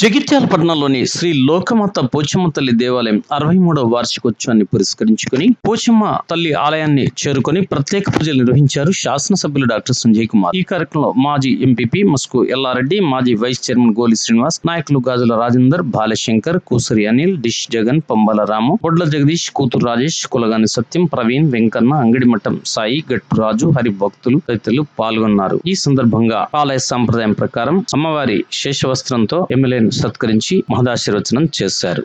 జగిత్యాల పట్టణంలోని శ్రీ లోకమాత పోచమ్మ తల్లి దేవాలయం అరవై మూడవ వార్షికోత్సవాన్ని పురస్కరించుకుని పోచమ్మ తల్లి ఆలయాన్ని చేరుకొని ప్రత్యేక పూజలు నిర్వహించారు శాసనసభ్యులు డాక్టర్ సంజయ్ కుమార్. ఈ కార్యక్రమంలో మాజీ ఎంపీపీ మస్కు ఎల్లారెడ్డి మాజీ వైస్ చైర్మన్ గోలి శ్రీనివాస్ నాయకులు గాజుల రాజేందర్ బాలశంకర్ కూసరి అనిల్ డిష్ జగన్ పంబల రాము బొడ్ల జగదీష్ కూతురు రాజేష్ కులగాని సత్యం ప్రవీణ్ వెంకన్న అంగడిమఠం సాయి గట్టు రాజు హరి భక్తులు తదితరులు పాల్గొన్నారు. ఈ సందర్భంగా ఆలయ సంప్రదాయం ప్రకారం అమ్మవారి శేషవస్త్రంతో ఎమ్మెల్యేను సత్కరించి మహదాశీర్వచనం చేశారు.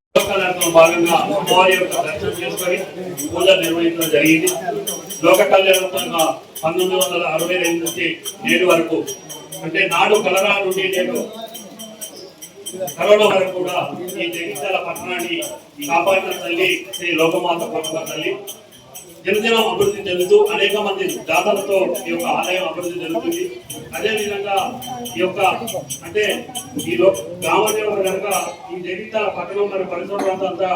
కార్యక్రమంలో భాగంగా అమ్మవారి యొక్క దర్శనం చేసుకొని పూజ నిర్వహించడం జరిగింది. లోక కళ్యాణంగా పంతొమ్మిది వందల అరవై రెండు నుంచి నేడు వరకు అంటే నాడు కలరా నుండి నేడు కరోనా వరకు కూడా ఈ జగిత్యాల పట్టణాన్ని కాపాడిన తల్లి శ్రీ లోకమాత పట్టణ తల్లి. దినదినం అభివృద్ధి చెందుతూ అనేక మంది దాతలతో ఈ యొక్క ఆలయం అభివృద్ధి జరుగుతుంది. అదేవిధంగా ఈ యొక్క అంటే ఈ గ్రామదేవుడు కనుక ఈ జగిత్యాల పట్టణం మరియు పరిసర ప్రాంతాలంతా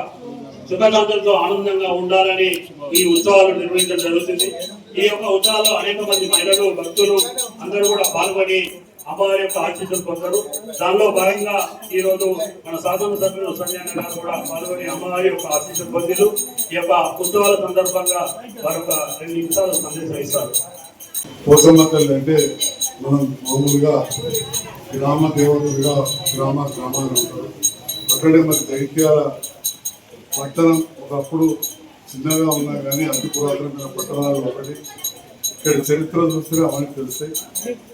సుఖశాంతులతో ఆనందంగా ఉండాలని ఈ ఉత్సవాలు నిర్వహించడం జరుగుతుంది. ఈ యొక్క ఉత్సవాల్లో అనేక మంది మహిళలు భక్తులు అందరూ కూడా పాల్గొని అమ్మవారి యొక్క ఆశీస్సులు పొందరు. దానిలో భాగంగా ఈ రోజు మన శాసనసభ్యులు సంజయ్ గారు కూడా పాల్గొని అమ్మవారి యొక్క ఆశీస్సులు పొందిలు ఈ యొక్క ఉత్సవాల సందర్భంగా వారు ఒక రెండు నిమిషాలు సందేశం ఇస్తారు. పోసమ్మ తల్లి అంటే మనం మామూలుగా గ్రామ దేవతలుగా గ్రామ గ్రామాలు ఉంటారు. అక్కడే మరి దైత్యాల పట్టణం ఒకప్పుడు చిన్నగా ఉన్నా కానీ అతి పురాతనమైన పట్టణాలు ఒకటి. ఇక్కడ చరిత్ర చూస్తే మనకు తెలుస్తాయి.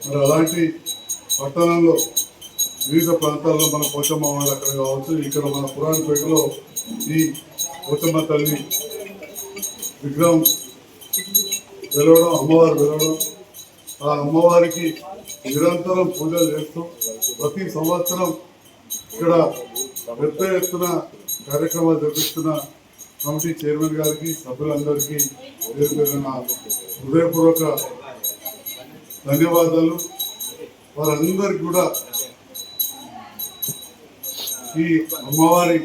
మరి అలాంటి పట్టణంలో వివిధ ప్రాంతాల్లో మన పోచమ్మ అక్కడ కావచ్చు ఇక్కడ మన పురాణపేటలో ఈ పోచమ్మ తల్లి విగ్రహం వెలవడం అమ్మవారు వెలవడం. ఆ అమ్మవారికి నిరంతరం పూజలు చేస్తూ ప్రతి సంవత్సరం ఇక్కడ పెద్ద ఎత్తున కార్యక్రమాలు జరిపిస్తున్న కమిటీ చైర్మన్ గారికి సభ్యులందరికీ పేరు పేరున హృదయపూర్వక ధన్యవాదాలు. వారందరికీ కూడా ఈ అమ్మవారి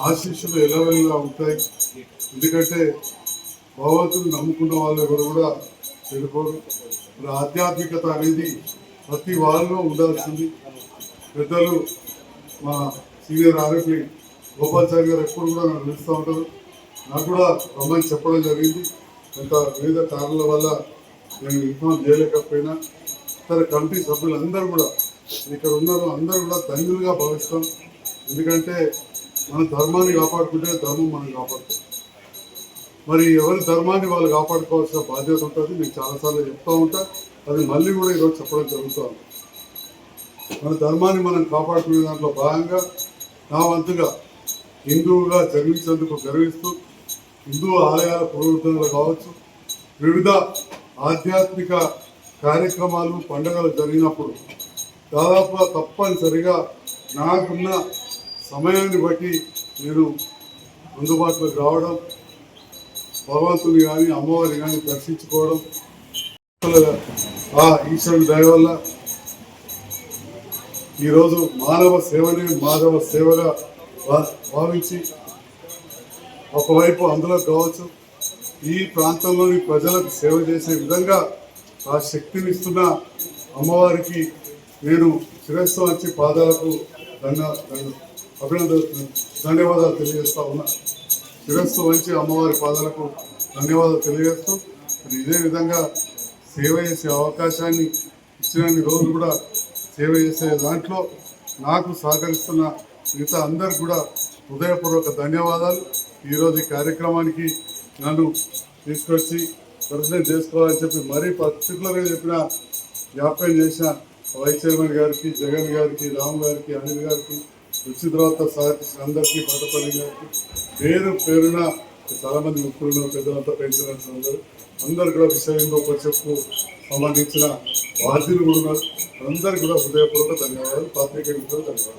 ఆశీస్సులు ఎలవెల్లా ఉంటాయి. ఎందుకంటే భగవంతుని నమ్ముకున్న వాళ్ళు ఎవరు కూడా చెడిపోరు. మరి ఆధ్యాత్మికత అనేది ప్రతి వారిలో ఉండాల్సింది. పెద్దలు మా సీనియర్ ఆరోగ్య గోపాల్చారి గారు ఎప్పుడు కూడా నన్ను పిలుస్తూ ఉంటారు. నాకు కూడా రమ్మని చెప్పడం జరిగింది. కొంత వివిధ కారణాల వల్ల నేను ఇన్ఫామ్ చేయలేకపోయినా. ఇతర కమిటీ సభ్యులందరూ కూడా ఇక్కడ ఉన్నారు అందరూ కూడా ధన్యులుగా భావిస్తాం. ఎందుకంటే మన ధర్మాన్ని కాపాడుకుంటే ధర్మం మనం కాపాడుతాం మరి ఎవరి ధర్మాన్ని వాళ్ళు కాపాడుకోవాల్సిన బాధ్యత ఉంటుంది నేను చాలాసార్లు చెప్తూ ఉంటా. అది మళ్ళీ కూడా ఈరోజు చెప్పడం జరుగుతుంది మన ధర్మాన్ని మనం కాపాడుకునే దాంట్లో భాగంగా నా వంతుగా హిందువుగా జన్మించేందుకు గర్విస్తూ హిందూ ఆలయాల పురోగతులు కావచ్చు వివిధ ఆధ్యాత్మిక కార్యక్రమాలు పండుగలు జరిగినప్పుడు దాదాపుగా తప్పనిసరిగా నాకున్న సమయాన్ని బట్టి నేను అందుబాటులోకి రావడం భగవంతుని కానీ అమ్మవారిని కానీ దర్శించుకోవడం ఆ ఈశ్వరుని దయ వల్ల ఈరోజు మానవ సేవనే మాధవ సేవగా భా- భావించి ఒకవైపు అందులో కావచ్చు ఈ ప్రాంతంలోని ప్రజలకు సేవ చేసే విధంగా ఆ శక్తిని ఇస్తున్న అమ్మవారికి నేను శిరస్సు వచ్చి పాదాలకు ధన్య అభినందన ధన్యవాదాలు తెలియజేస్తా ఉన్నా. శిరస్సు వంచి అమ్మవారి పాదాలకు ధన్యవాదాలు తెలియజేస్తూ మరి ఇదే విధంగా సేవ చేసే అవకాశాన్ని ఇచ్చినన్ని రోజులు కూడా సేవ చేసే దాంట్లో నాకు సహకరిస్తున్న మిగతా అందరికి కూడా హృదయపూర్వక ధన్యవాదాలు. ఈరోజు ఈ కార్యక్రమానికి నన్ను తీసుకొచ్చి దర్శనం చేసుకోవాలని చెప్పి మరీ పర్టికులర్గా చెప్పిన జ్ఞాపకం చేసిన వైస్ చైర్మన్ గారికి జగన్ గారికి రామ్ గారికి అనిల్ గారికి రుచి తర్వాత సహకరించిన అందరికీ పట్టపల్లి గారికి పేరు పేరున చాలా మంది ముఖ్యులు పెద్దలంతా పెన్షనర్స్ అందరూ అందరు కూడా విషయంలో పరిషత్కు సంబంధించిన బాధ్యులు కూడా ఉన్నారు. అందరికీ కూడా హృదయపూర్వక ధన్యవాదాలు పాత్రికేయులు ధన్యవాదాలు.